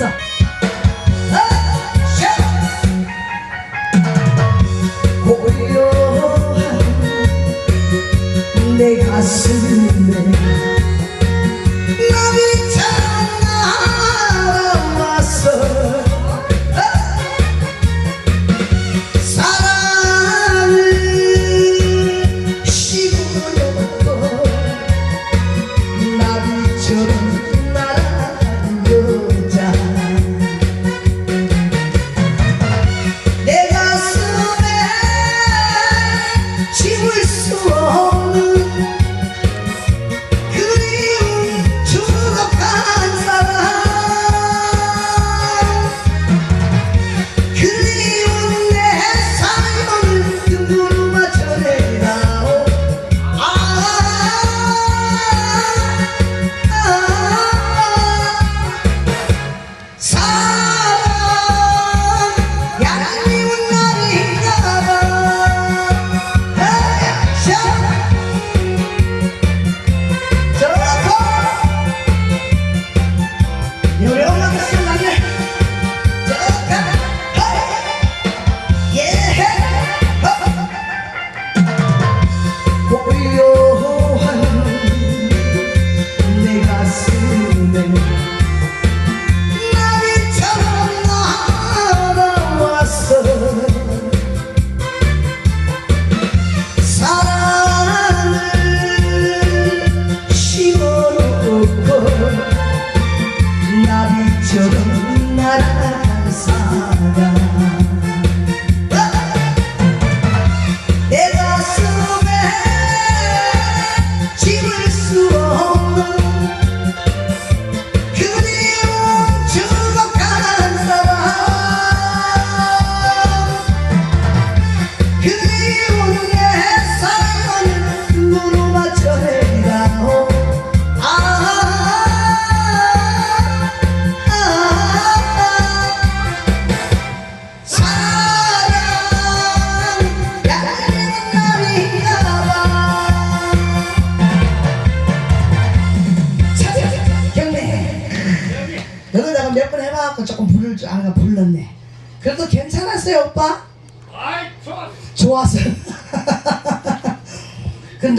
왔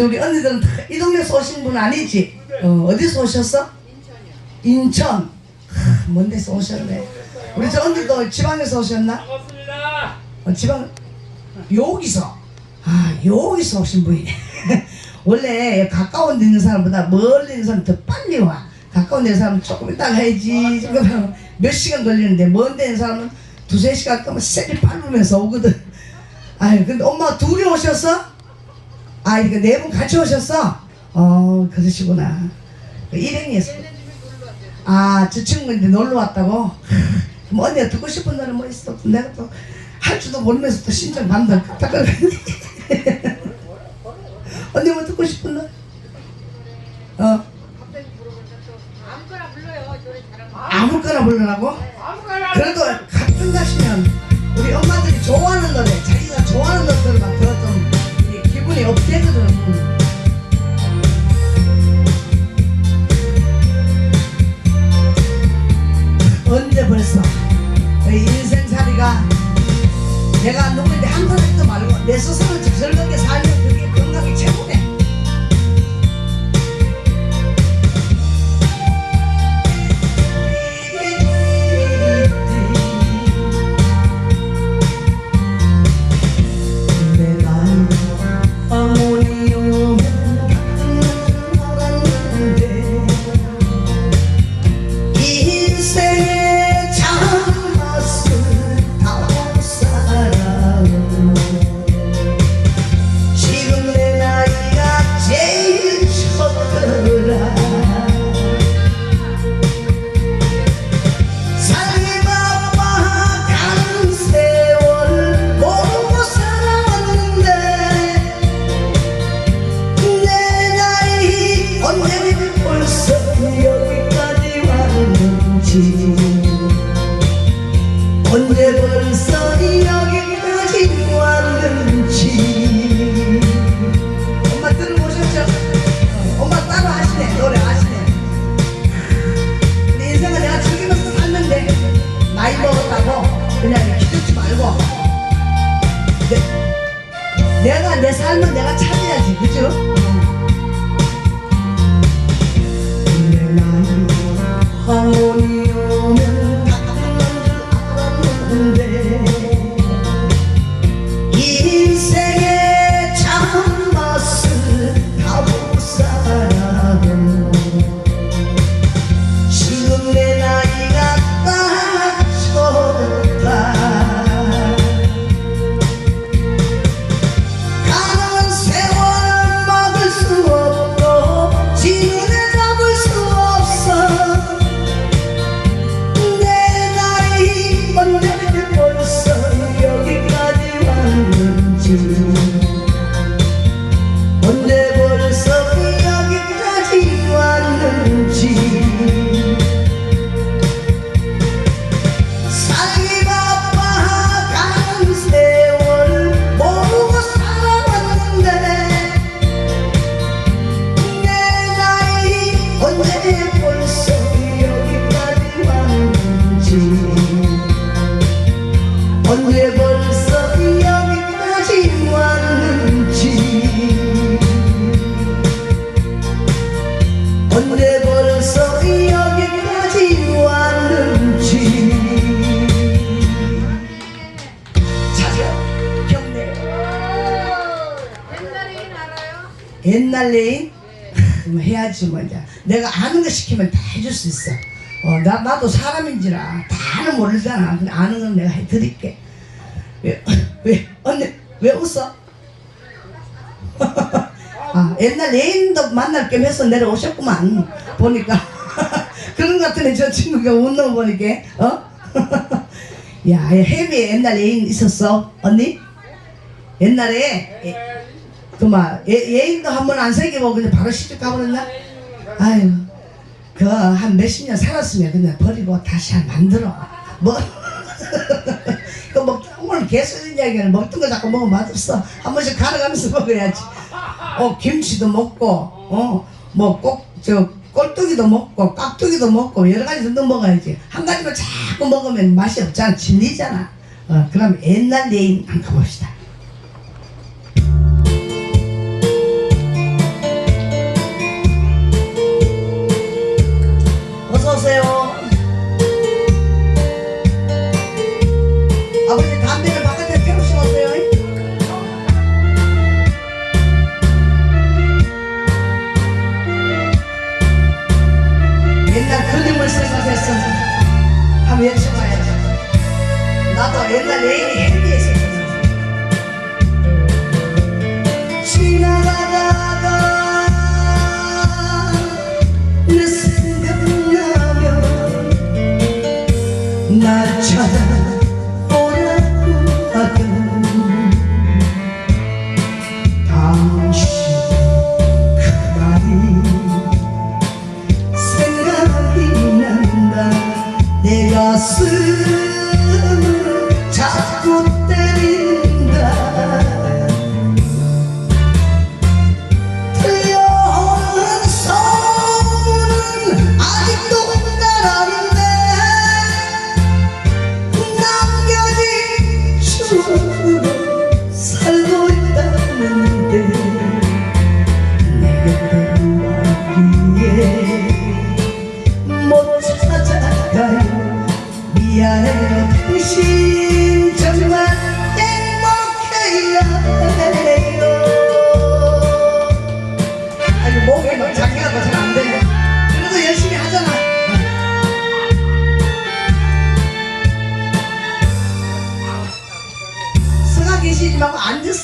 우리 언니들은 다이 동네에서 오신 분 아니지? 어, 어디서 오셨어? 인천 하, 먼 데서 오셨네 우리 저 언니도 지방에서 오셨나? 어, 지방 여기서 아 여기서 오신 분이네 원래 가까운 데 있는 사람보다 멀리 있는 사람 더 빨리 와 가까운 데 있는 사람은 조금 이따 가야지 몇 시간 걸리는데 먼 데 있는 사람은 두세 시간 동안 세게 밟으면서 오거든 아유 근데 엄마 둘이 오셨어? 아 이거 네 분 같이 오셨어? 어 그러시구나 그 일행이었어 아 저 친구 이제 놀러 왔다고? 그럼 언니가 듣고 싶은 노래 뭐 있어? 내가 또 할 줄도 모르면서 또 신청 만들 깜짝을 언니 뭐 듣고 싶은 노래? 어 아무거나. 노래? 아무거나. 그래도 가끔 가시면 우리 엄마들이 좋아하는 노래 자기가 좋아하는 이게 언제 벌써? 내 인생살이가 내가 누구인데 한 사람도 말고 내 스스로 즐겁게 살면 레인 그럼 해야지 뭐 이제 내가 아는 거 시키면 다 해줄 수 있어. 어, 나 나도 사람인지라 다는 모르잖아. 근데 아는 건 내가 해드릴게. 왜, 왜 언니 왜 웃어? 아 옛날 레인도 만날 겸 해서 내려오셨구만 보니까 그런 것 같은데 저 친구가 웃는 거 보니까 어? 야 해비에 옛날 레인 있었어 언니? 옛날에 그만 예 인도 한 번안 새기고 그냥 바로 시집 가버렸나? 아유 그 한 몇십 년 살았으면 그냥 버리고 다시 한 만들어. 뭐 그 먹, 오늘 개수진 이야기는 먹던 거 자꾸 먹으면 맛없어. 한 번씩 갈아가면서 먹어야지. 어 김치도 먹고 어뭐 꼭저 꼴뚜기도 먹고 깍두기도 먹고 여러 가지 정도 먹어야지. 한 가지만 자꾸 먹으면 맛이 없잖아. 질리잖아. 어 그럼 옛날 예인 한번 가봅시다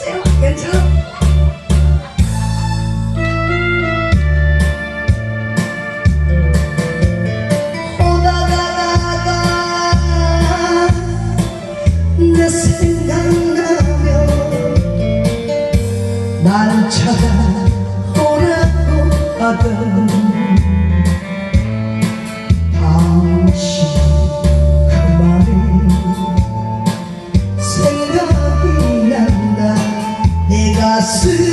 말고 앉 가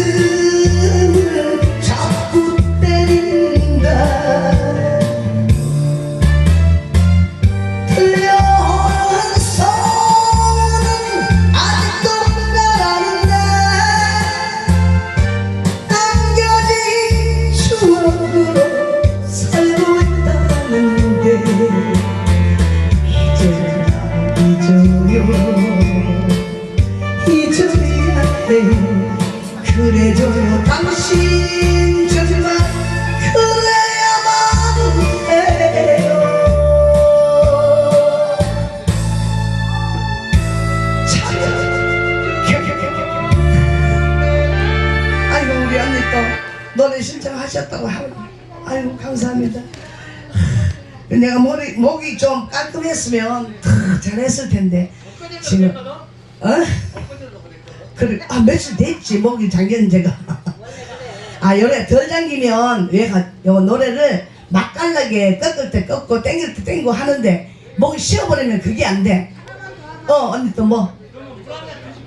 하셨다고 하고. 아이고 감사합니다. 내가 목이, 목이 좀 깔끔했으면 더 잘했을 텐데. 지금 어? 그래 아 며칠 됐지 목이 잠긴 제가. 아 요래 덜 잠기면 얘가 요 노래를 맛깔나게 꺾을 때 꺾고 땡길 때 땡기고 하는데 목이 쉬어버리면 그게 안돼어 언니 또 뭐?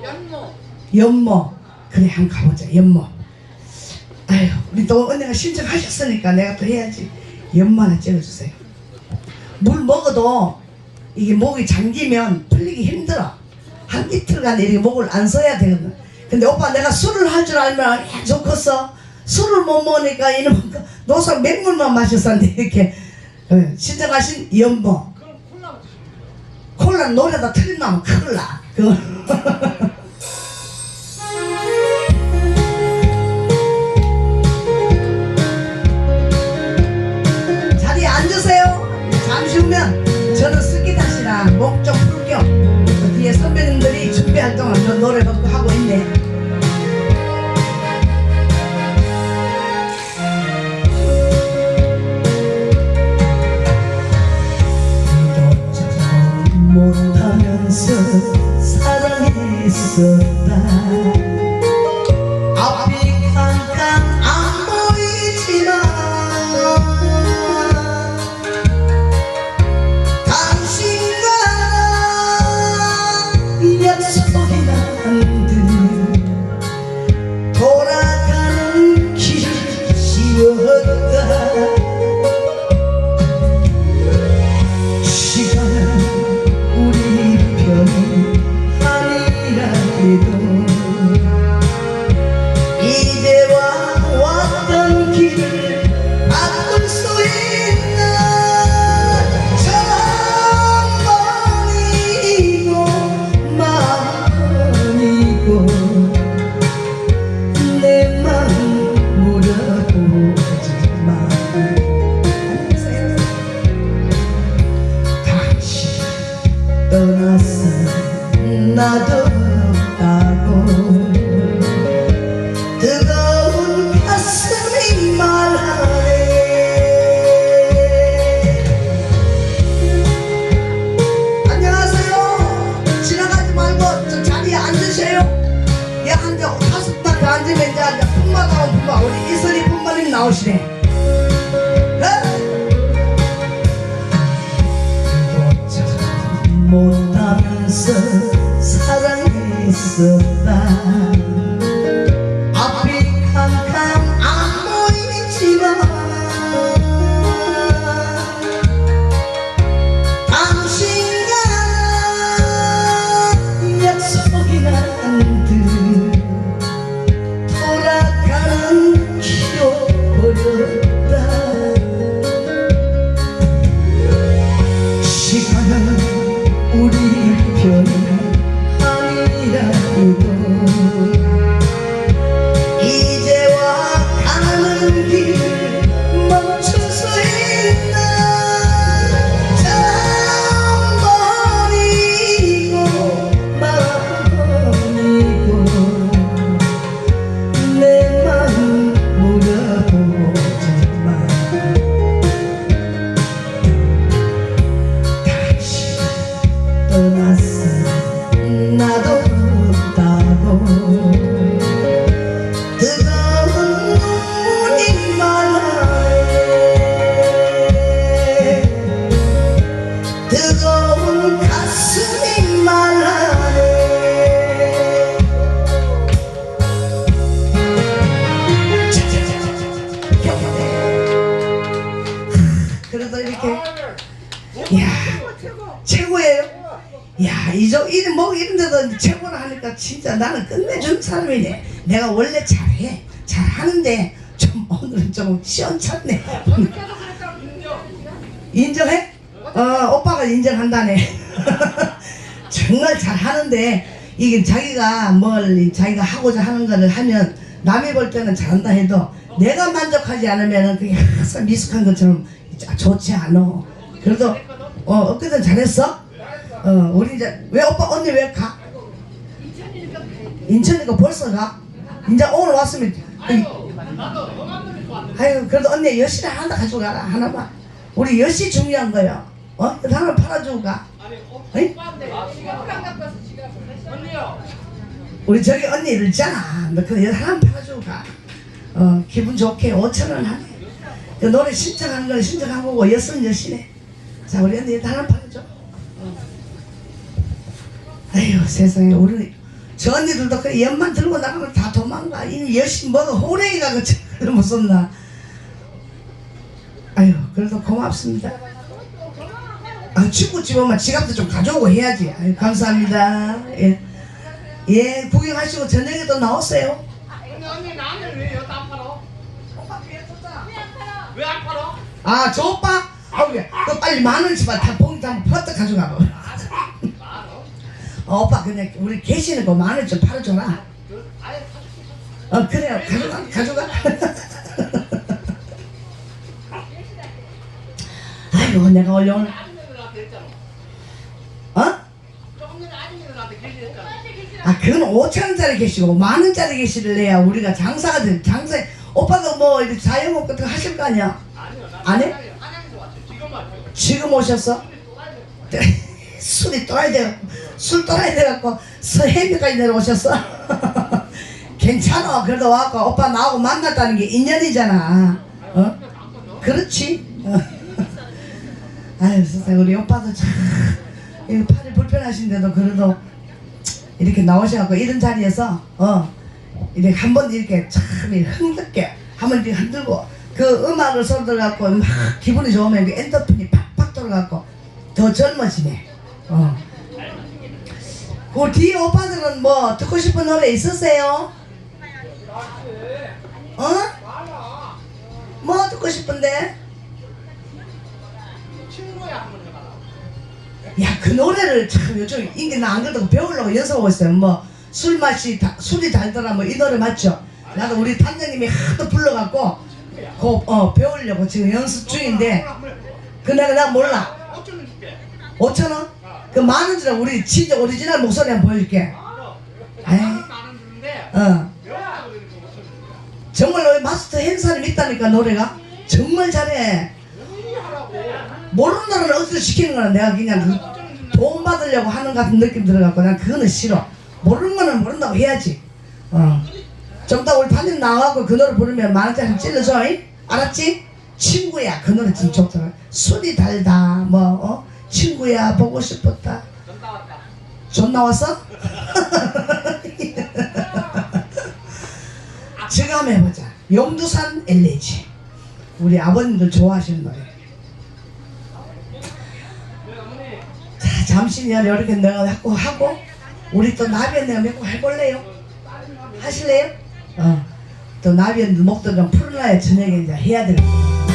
연모. 연모. 그래 한번 가보자 연모 아유 우리 또 언니가 신청하셨으니까 내가 또 해야지. 연모 하나 찍어주세요. 물 먹어도 이게 목이 잠기면 풀리기 힘들어. 한 이틀간 이렇게 목을 안 써야 되거든. 근데 오빠 내가 술을 할 줄 알면 야, 좋겠어. 술을 못 먹으니까 이놈 노석 맹물만 마셨었는데 이렇게. 어, 신청하신 연모 콜라 노래다 틀린다면 큰일 나. 그거 목적 풀격. 그 뒤에 선배님들이 준비할 동안 저 노래 갖고 하고 있네. 못하면서 사랑했었다. 왔 품 뜨거운 가슴이 말하네 그래도 이렇게 야 최고예요. 야, 이저 이뭐 이런 데도 최고라 하니까 진짜 나는 끝내준 사람이네. 내가 원래 잘해, 잘하는데 좀 오늘은 좀 시원찮네. 인정해? 어, 오빠가 인정한다네. 정말 잘하는데 이게 자기가 뭘 자기가 하고자 하는 거를 하면 남이 볼 때는 잘한다 해도 내가 만족하지 않으면은 그게 항상 미숙한 것처럼 좋지 않아. 그래도 어 어쨌든 잘했어. 어 우리 이제 왜 오빠 언니 왜 가? 인천이니까 벌써 가? 이제 오늘 왔으면 아유 그래도 언니 여시를 하나 가지고 가라 하나만. 우리 여시 중요한 거요. 어? 하나 팔아주고 가. 언니요. 우리 저기 언니들 있잖아. 너그 하나 팔아주고 가. 어, 기분 좋게 5천 원 하네. 그 노래 신청하는 건 신청한 거고 여섯 여시네. 자, 우리 언니 하나 팔아줘. 어. 아유 세상에 우리 저 언니들도 그 연만 들고 나가면 다 도망가. 이 여시 뭐가 호랭이가 그 무섭나. 아유 그래도 고맙습니다. 아 친구 집 오면 지갑도 좀 가져오고 해야지. 아유 감사합니다. 예. 예, 구경하시고 저녁에도 나오세요. 언니 언니 나는 왜 여기다 안 팔어? 왜안 팔어? 아, 저 오빠? 아우, 야, 너 빨리 만 원씩 다 봉지 한번 퍼뜩 가져가 봐. 어, 오빠, 그냥 우리 계시는 거 만원좀 팔아줘라. 아예 어, 그래요. 가져가, 가져가. 아이고, 내가 원래 오늘, 아줌마들한테 했잖아. 어? 조금 전에 아줌마들한테 얘기했잖아. 아, 그건 5천원짜리 계시고, 만 원짜리 계시를 내야 우리가 장사가 돼. 장사, 오빠도 뭐, 이렇게 자영업 같은 거 하실 거 아니야? 아니요. 나안 해? 지금 오셨어? 술이 떠나야 돼갖고 술 떠나야 돼갖고 서해미까지 내려오셨어 괜찮아 그래도 와갖고 오빠 나하고 만났다는 게 인연이잖아 어? 그렇지 어. 아유 세상에 우리 오빠도 참 이거 팔이 불편하신데도 그래도 이렇게 나오셔갖고 이런 자리에서 어 이렇게 한 번 이렇게 참 흥겹게 한번 이렇게 흔들고 그 음악을 들어갖고 막 기분이 좋으면 그 엔더핀이 팍팍 돌아갖고 더 젊어지네 어. 그 뒤에 오빠들은 뭐 듣고 싶은 노래 있으세요? 어? 뭐 듣고 싶은데? 친구야. 야 그 노래를 참 요즘 이게 나안 그래도 배우려고 연습하고 있어요 뭐 술 맛이 다, 술이 달더라 뭐 이 노래 맞죠? 나도 우리 단장님이 하도 불러갖고 그, 어, 배우려고 지금 연습 중인데 그 노래 나 몰라 어쩌면 줄게. 5천 원? 그 많은 줄 알고 우리 진짜 오리지널 목소리 한번 보여줄게 에이. 어. 정말 너희 마스터 한 사람이 있다니까 노래가 정말 잘해. 모르는 노래를 어디서 시키는 거는 내가 그냥 그. 돈 받으려고 하는 것 같은 느낌 들어갖고 난 그거는 싫어 모르는 거는 모른다고 해야지 어. 좀 이따 우리 반님 나와갖고 그 노래 부르면 만원짜리 찔러줘 잉? 알았지? 친구야 그 노래 진짜 좋더라 술이 달다 뭐 어? 친구야 보고 싶었다 전 나왔다. 존 나왔어? 지금 해보자 용두산 엘레지 우리 아버님들 좋아하시는 노래 네, 어머니. 자 잠시만 이렇게 내가 하고 하고 우리 또 나비언 내가 몇번 해볼래요? 하실래요? 어. 또 나비언 목도 좀 풀어놔야 저녁에 이제 해야 되는 이런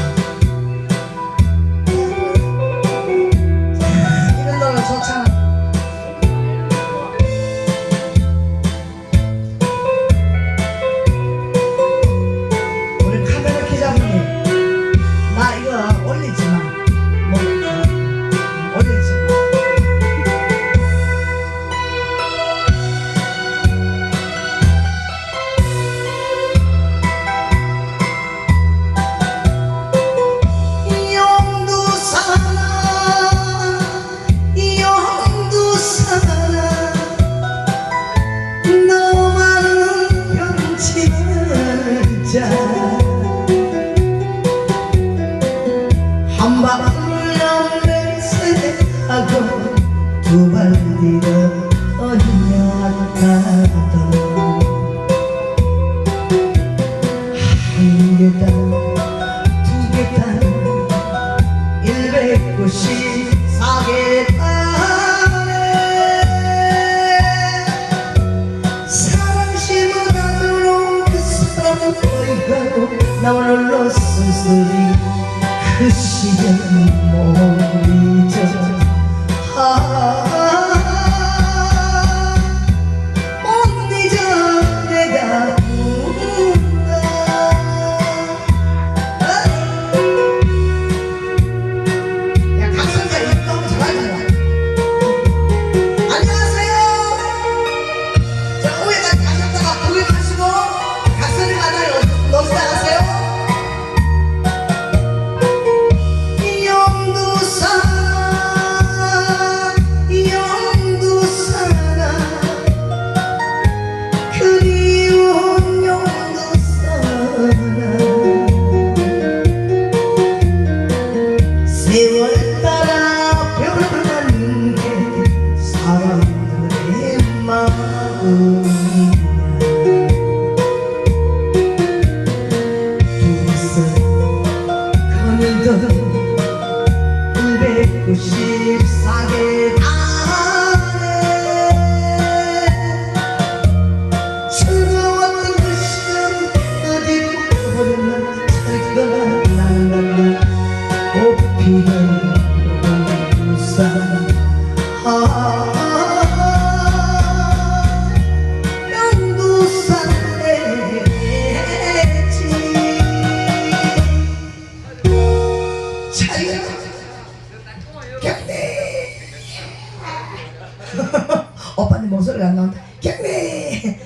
한밤을 냄새하고 두발 뒤로 어디냐 경례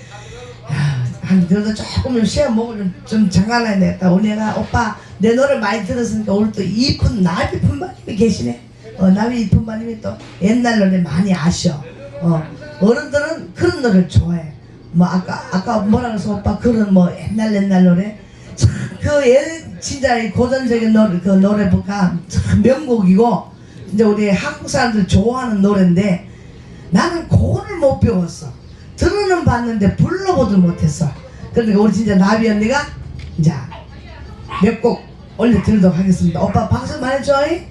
한 그래도 조금 시간 먹으면 좀 장가나야 되겠다 우리 애가 오빠 내 노래 많이 들었으니까 오늘 또 이쁜 나비 품바님이 계시네 어, 나비 이쁜마님이 또 옛날 노래 많이 아셔. 어, 어른들은 그런 노래를 좋아해. 뭐 아까 아까 뭐라 그래서 오빠 그런 뭐 옛날 옛날 노래 참그 진짜 이 고전적인 노래 그 노래가 참 명곡이고 진짜 우리 한국 사람들 좋아하는 노래인데 나는 그거를 못 배웠어. 들어는 봤는데 불러보도 못했어. 그러니까 우리 진짜 나비 언니가 이제 몇 곡 올려드리도록 하겠습니다. 오빠 박수 많이 줘. 잉?